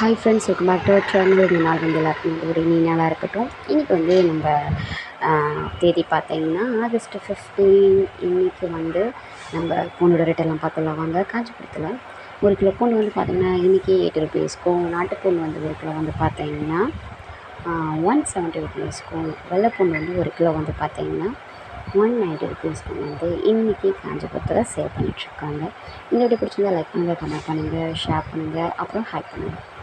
Hi friends welcome back to channel இந்த நாள் வந்து எல்லாருக்கும் ஒரு நீனாக இருக்கட்டும். இன்றைக்கி வந்து நம்ம தேதி பார்த்தீங்கன்னா ஆகஸ்ட் ஃபிஃப்டீன் இன்றைக்கி வந்து நம்ம பூண்டோட ரேட்டெல்லாம் பார்த்துலாம் வாங்க காஞ்சிபுரத்தில் ஒரு கிலோ பூண்டு வந்து பார்த்திங்கன்னா இன்றைக்கி எயிட் ருபீஸ்க்கும் நாட்டுப்பூண்டு வந்து ஒரு கிலோ வந்து பார்த்தீங்கன்னா ஒன் செவன்ட்டி ருபீஸ்க்கும் வெள்ளைப்பூண்டு வந்து ஒரு கிலோ வந்து பார்த்தீங்கன்னா ஒன் நைன்டி ருபீஸ்க்கு வந்து இன்றைக்கி காஞ்சிபுரத்தில் சேல் பண்ணிகிட்ருக்காங்க இந்த வீடியோ பிடிச்சிருந்தா லைக் பண்ணுங்கள் கமெண்ட் பண்ணுங்கள் ஷேர் பண்ணுங்கள் அப்புறம் ஹேக் பண்ணுங்கள்